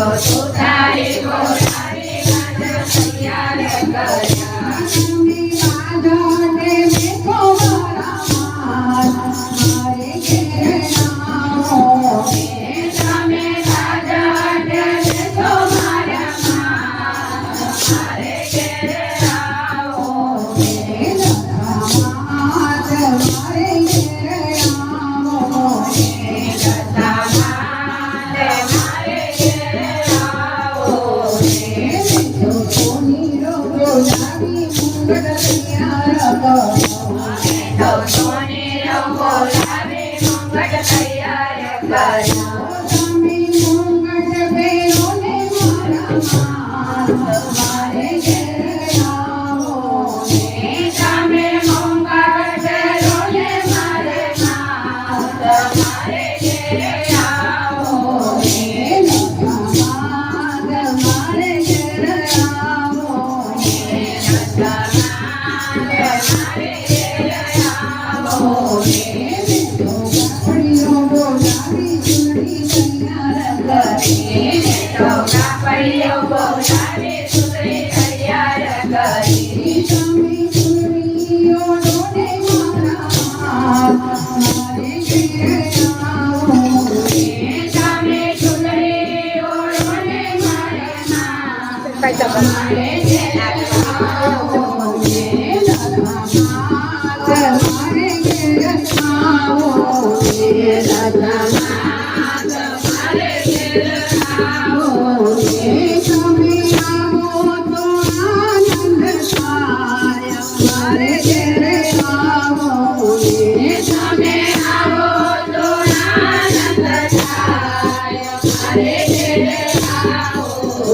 બા હારું લાગે. આ સારું ઘૂઘરા કરતા મારી Amém.